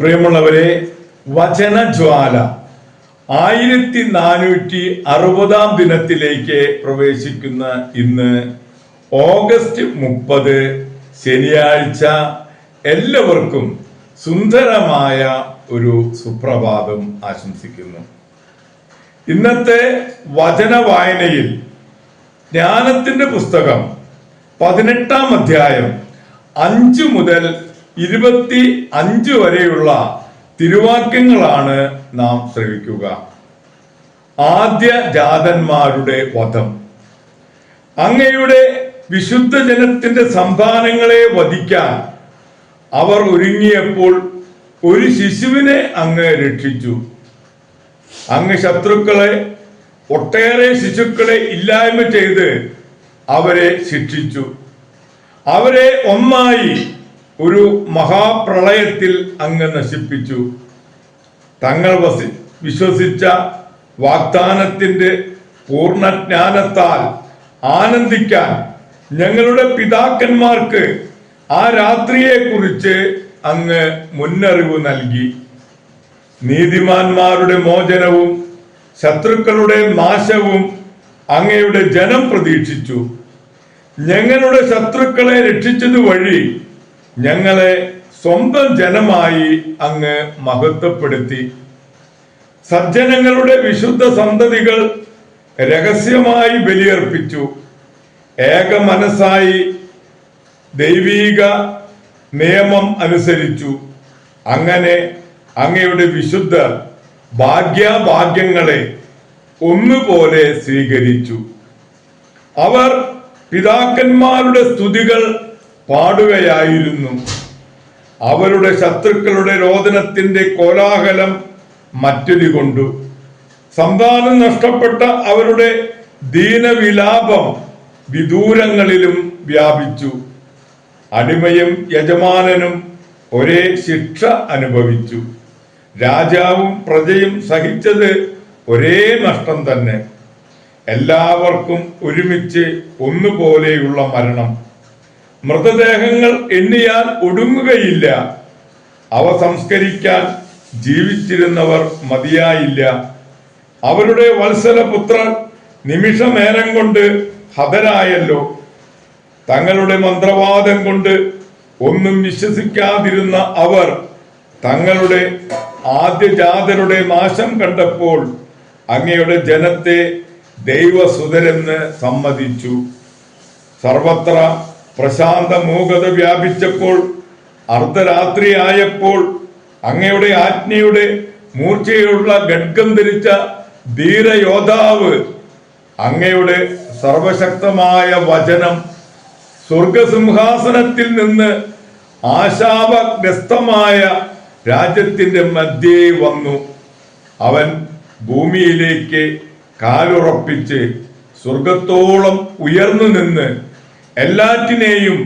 പ്രിയമുള്ളവരെ വചനജ്വാല ആയിരത്തി നാനൂറ്റി അറുപതാം ദിനത്തിലേക്ക് പ്രവേശിക്കുന്ന ഇന്ന് ഓഗസ്റ്റ് മുപ്പത് ശനിയാഴ്ച എല്ലാവർക്കും സുന്ദരമായ ഒരു സുപ്രഭാതം ആശംസിക്കുന്നു. ഇന്നത്തെ വചന വായനയിൽ ജ്ഞാനത്തിന്റെ പുസ്തകം പതിനെട്ടാം അധ്യായം അഞ്ചു മുതൽ ഇരുപത്തി അഞ്ച് വരെയുള്ള തിരുവാക്യങ്ങളാണ് നാം ശ്രവിക്കുക. ആദ്യ ജാതന്മാരുടെ വധം. അങ്ങയുടെ വിശുദ്ധ ജനത്തിന്റെ സംഭാവനങ്ങളെ വധിക്കാൻ അവർ ഒരുങ്ങിയപ്പോൾ ഒരു ശിശുവിനെ അങ്ങ് രക്ഷിച്ചു. അങ്ങ് ശത്രുക്കളെ ഒട്ടേറെ ശിശുക്കളെ ഇല്ലായ്മ ചെയ്ത് അവരെ ശിക്ഷിച്ചു. അവരെ ഒന്നായി ഒരു മഹാപ്രളയത്തിൽ അങ്ങ് നശിപ്പിച്ചു. തങ്ങൾ വസി വിശ്വസിച്ച വാഗ്ദാനത്തിന്റെ പൂർണജ്ഞാനത്താൽ ആനന്ദിക്കാൻ ഞങ്ങളുടെ പിതാക്കന്മാർക്ക് ആ രാത്രിയെക്കുറിച്ച് അങ്ങ് മുന്നറിവ് നൽകി. നീതിമാന്മാരുടെ മോചനവും ശത്രുക്കളുടെ നാശവും അങ്ങയുടെ ജനം പ്രതീക്ഷിച്ചു. ഞങ്ങളുടെ ശത്രുക്കളെ രക്ഷിച്ചത് വഴി ഞങ്ങളെ സ്വന്തം ജനമായി അങ്ങ് മഹത്വപ്പെടുത്തി. സജ്ജനങ്ങളുടെ വിശുദ്ധ സന്തതികൾ രഹസ്യമായി ബലിയർപ്പിച്ചു. ഏക മനസ്സായി ദൈവീക നിയമം അനുസരിച്ചു. അങ്ങനെ അങ്ങയുടെ വിശുദ്ധ ഭാഗ്യാഭാഗ്യങ്ങളെ ഒന്നുപോലെ സ്വീകരിച്ചു. അവർ പിതാക്കന്മാരുടെ സ്തുതികൾ പാടുകയായിരുന്നു. അവരുടെ ശത്രുക്കളുടെ രോദനത്തിന്റെ കോലാഹലം മറ്റൊരു കൊണ്ടു. സന്താനം നഷ്ടപ്പെട്ട അവരുടെ ദീനവിലാപം വിദൂരങ്ങളിലും വ്യാപിച്ചു. അടിമയും യജമാനനും ഒരേ ശിക്ഷ അനുഭവിച്ചു. രാജാവും പ്രജയും സഹിച്ചത് ഒരേ നഷ്ടം തന്നെ. എല്ലാവർക്കും ഒരുമിച്ച് ഒന്നുപോലെയുള്ള മരണം. മൃതദേഹങ്ങൾ എണ്ണിയാൽ ഒടുങ്ങുകയില്ല. അവ സംസ്കരിക്കാൻ ജീവിച്ചിരുന്നവർ മതിയായില്ല. അവരുടെ വത്സല പുത്രൻ നിമിഷനേരം കൊണ്ട് ഹതരായല്ലോ. തങ്ങളുടെ മന്ത്രവാദം കൊണ്ട് ഒന്നും വിശ്വസിക്കാതിരുന്ന അവർ തങ്ങളുടെ ആദ്യജാതരുടെ നാശം കണ്ടപ്പോൾ അങ്ങയുടെ ജനത്തെ ദൈവസുതരെന്ന് സമ്മതിച്ചു. സർവത്ര പ്രശാന്ത മൂകത വ്യാപിച്ചപ്പോൾ അർദ്ധരാത്രിയായപ്പോൾ അങ്ങയുടെ ആജ്ഞയുടെ മൂർച്ചയുള്ള ഗഡ്ഗം ധരിച്ച ധീരയോദ്ധാവ് അങ്ങയുടെ സർവശക്തമായ വചനം സ്വർഗസിംഹാസനത്തിൽ നിന്ന് ആശാപഗ്രസ്തമായ രാജ്യത്തിന്റെ മധ്യേ വന്നു. അവൻ ഭൂമിയിലേക്ക് കാലുറപ്പിച്ച് സ്വർഗത്തോളം ഉയർന്നു നിന്ന് എല്ലാറ്റിനെയും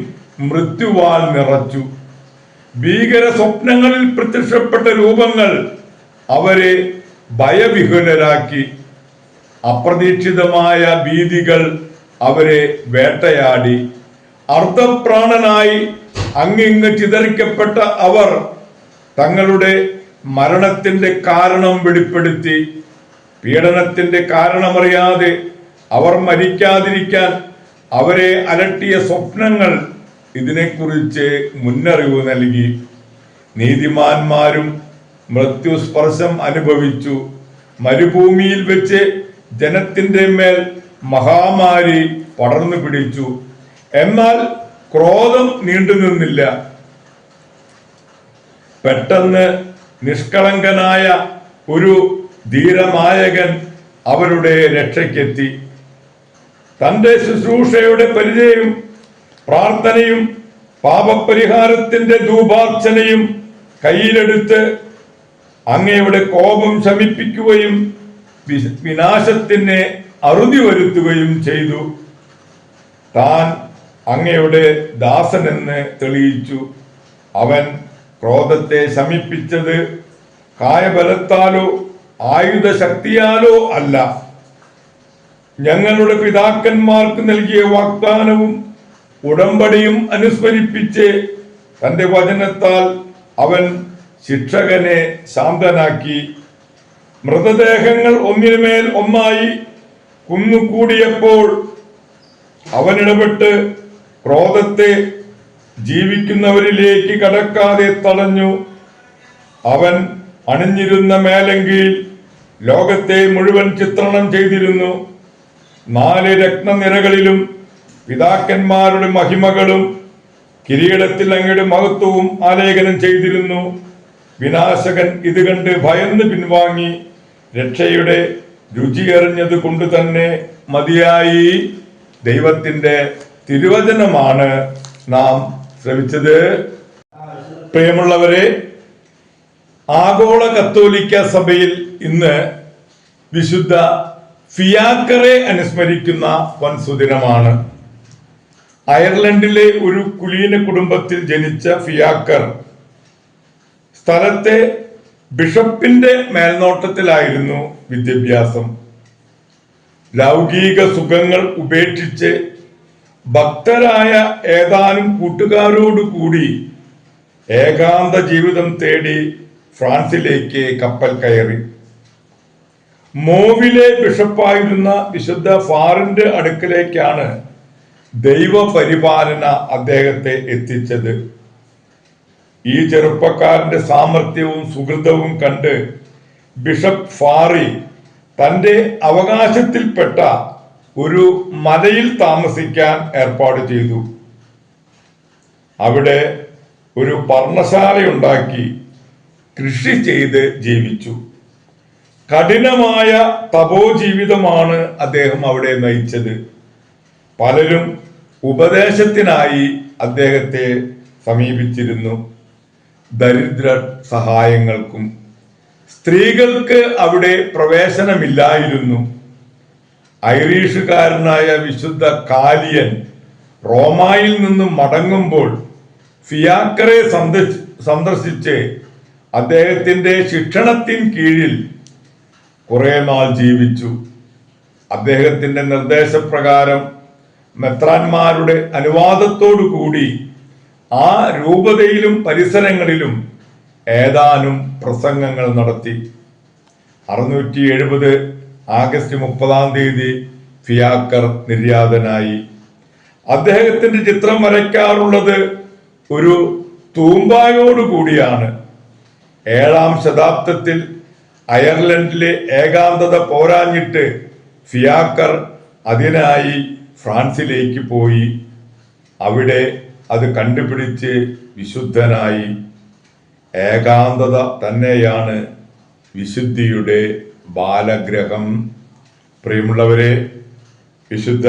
മൃത്യുവാൽ നിറച്ചു. ഭീകര സ്വപ്നങ്ങളിൽ പ്രത്യക്ഷപ്പെട്ട രൂപങ്ങൾ അവരെ ഭയവിഹുലരാക്കി അപ്രതീക്ഷിതമായ ഭീതികൾ അവരെ വേട്ടയാടി. അർദ്ധപ്രാണനായി അങ്ങിങ്ങ് ചിതറിക്കപ്പെട്ട അവർ തങ്ങളുടെ മരണത്തിന്റെ കാരണം വെളിപ്പെടുത്തി. പീഡനത്തിന്റെ കാരണമറിയാതെ അവർ മരിക്കാതിരിക്കാൻ അവരെ അലട്ടിയ സ്വപ്നങ്ങൾ ഇതിനെക്കുറിച്ച് മുന്നറിവ് നൽകി. നീതിമാന്മാരും മൃത്യുസ്പർശം അനുഭവിച്ചു. മരുഭൂമിയിൽ വെച്ച് ജനത്തിന്റെ മേൽ മഹാമാരി പടർന്നു പിടിച്ചു. എന്നാൽ ക്രോധം നീണ്ടു നിന്നില്ല. പെട്ടെന്ന് നിഷ്കളങ്കനായ ഒരു ധീരനായകൻ അവരുടെ രക്ഷയ്ക്കെത്തി. തന്റെ ശുശ്രൂഷയുടെ പരിചയം പ്രാർത്ഥനയും പാപപരിഹാരത്തിന്റെ ധൂപാർച്ചനയും കയ്യിലെടുത്ത് അങ്ങയുടെ കോപം ശമിപ്പിക്കുകയും വിനാശത്തിനെ അറുതി വരുത്തുകയും ചെയ്തു. താൻ അങ്ങയുടെ ദാസനെന്ന് തെളിയിച്ചു. അവൻ ക്രോധത്തെ ശമിപ്പിച്ചത് കായബലത്താലോ ആയുധശക്തിയാലോ അല്ല. ഞങ്ങളുടെ പിതാക്കന്മാർക്ക് നൽകിയ വാഗ്ദാനവും ഉടമ്പടിയും അനുസ്മരിപ്പിച്ച് തന്റെ വചനത്താൽ അവൻ ശിക്ഷകനെ ശാന്തനാക്കി. മൃതദേഹങ്ങൾ ഒന്നിനുമേൽ ഒന്നായി കുന്നുകൂടിയപ്പോൾ അവനിടപെട്ട് ക്രോധത്തെ ജീവിക്കുന്നവരിലേക്ക് കടക്കാതെ തടഞ്ഞു. അവൻ അണിഞ്ഞിരുന്ന മേലങ്കിൽ ലോകത്തെ മുഴുവൻ ചിത്രണം ചെയ്തിരുന്നു. നാല് രത്നനിരകളിലും പിതാക്കന്മാരുടെ മഹിമകളും കിരീടത്തിൽ അങ്ങയുടെ മഹത്വവും ആലേഖനം ചെയ്തിരുന്നു. വിനാശകൻ ഇത് കണ്ട് ഭയന്ന് പിൻവാങ്ങി. രക്ഷയുടെ രുചിയറിഞ്ഞത് കൊണ്ട് തന്നെ മതിയായി. ദൈവത്തിന്റെ തിരുവചനമാണ് നാം ശ്രമിച്ചത് പ്രിയമുള്ളവരെ ആഗോള കത്തോലിക്ക സഭയിൽ ഇന്ന് വിശുദ്ധ ഫിയാക്കറെ അനുസ്മരിക്കുന്ന വൻസുദിനമാണ്. അയർലൻഡിലെ ഒരു കുലീന കുടുംബത്തിൽ ജനിച്ച ഫിയാക്കർ സ്ഥലത്തെ ബിഷപ്പിന്റെ മേൽനോട്ടത്തിലായിരുന്നു വിദ്യാഭ്യാസം. ലൗകിക സുഖങ്ങൾ ഉപേക്ഷിച്ച് ഭക്തരായ ഏതാനും കൂട്ടുകാരോട് കൂടി ഏകാന്ത ജീവിതം തേടി ഫ്രാൻസിലേക്ക് കപ്പൽ കയറി. മോവിലെ ബിഷപ്പായിരുന്ന വിശുദ്ധ ഫാറിന്റെ അടുക്കലേക്കാണ് ദൈവപരിപാലന അദ്ദേഹത്തെ എത്തിച്ചത്. ഈ ചെറുപ്പക്കാരന്റെ സാമർഥ്യവും സുഹൃതവും കണ്ട് ബിഷപ്പ് ഫാറി തന്റെ അവകാശത്തിൽപ്പെട്ട ഒരു മലയിൽ താമസിക്കാൻ ഏർപ്പാട് ചെയ്തു. അവിടെ ഒരു പർണശാലയുണ്ടാക്കി കൃഷി ചെയ്ത് ജീവിച്ചു. കഠിനമായ തപോജീവിതമാണ് അദ്ദേഹം അവിടെ നയിച്ചത്. പലരും ഉപദേശത്തിനായി അദ്ദേഹത്തെ സമീപിച്ചിരുന്നു. ദരിദ്ര സഹായങ്ങൾക്കും സ്ത്രീകൾക്ക് അവിടെ പ്രവേശനമില്ലായിരുന്നു. ഐറീഷുകാരനായ വിശുദ്ധ കാലിയൻ റോമായിൽ നിന്നും മടങ്ങുമ്പോൾ ഫിയാക്കറെ സന്ദർശിച്ച് അദ്ദേഹത്തിന്റെ ശിക്ഷണത്തിൻ കീഴിൽ കുറെ നാൾ ജീവിച്ചു. അദ്ദേഹത്തിന്റെ നിർദ്ദേശപ്രകാരം മെത്രാന്മാരുടെ അനുവാദത്തോടു കൂടി ആ രൂപതയിലും പരിസരങ്ങളിലും ഏതാനും പ്രസംഗങ്ങൾ നടത്തി. അറുന്നൂറ്റി എഴുപത് ആഗസ്റ്റ് മുപ്പതാം തീയതി ഫിയാക്കർ നിര്യാതനായി. അദ്ദേഹത്തിന്റെ ചിത്രം വരയ്ക്കാറുള്ളത് ഒരു തൂമ്പായോട് കൂടിയാണ്. ഏഴാം ശതാബ്ദത്തിൽ അയർലൻഡിലെ ഏകാന്തത പോരാഞ്ഞിട്ട് ഫിയാക്കർ അതിനായി ഫ്രാൻസിലേക്ക് പോയി. അവിടെ അത് കണ്ടുപിടിച്ച് വിശുദ്ധനായി. ഏകാന്തത തന്നെയാണ് വിശുദ്ധിയുടെ ബാലഗ്രഹം. പ്രിയമുള്ളവരെ വിശുദ്ധ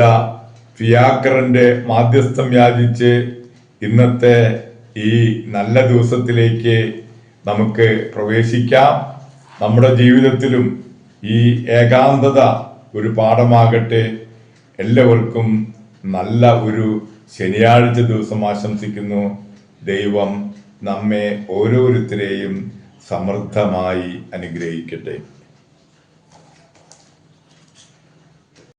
ഫിയാക്കറിന്റെ മാധ്യസ്ഥം യാചിച്ച് ഇന്നത്തെ ഈ നല്ല ദിവസത്തിലേക്ക് നമുക്ക് പ്രവേശിക്കാം. നമ്മുടെ ജീവിതത്തിലും ഈ ഏകാന്തത ഒരു പാഠമാകട്ടെ. എല്ലാവർക്കും നല്ല ഒരു ശനിയാഴ്ച ദിവസം ആശംസിക്കുന്നു. ദൈവം നമ്മെ ഓരോരുത്തരെയും സമൃദ്ധമായി അനുഗ്രഹിക്കട്ടെ.